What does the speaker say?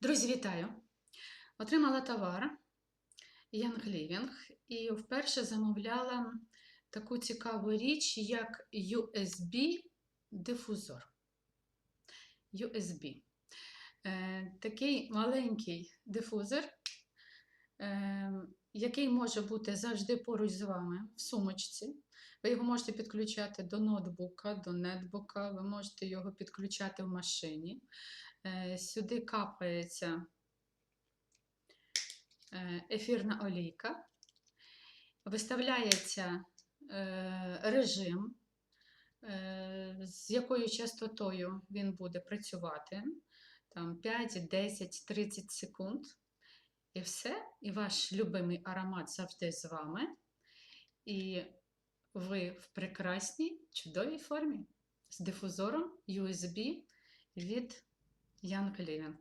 Друзі, вітаю! Отримала товар Young Living і вперше замовляла таку цікаву річ, як USB-дифузор. USB. Е, такий маленький дифузор, е, який може бути завжди поруч з вами в сумочці. Ви його можете підключати до ноутбука, до нетбука, ви можете його підключати в машині. Сюди капається е, ефірна олійка, виставляється е, режим, е, з якою частотою він буде працювати. Там 5, 10, 30 секунд. І все, і ваш любимий аромат завжди з вами. І ви в прекрасній, чудовій формі з дифузором USB від Young Living.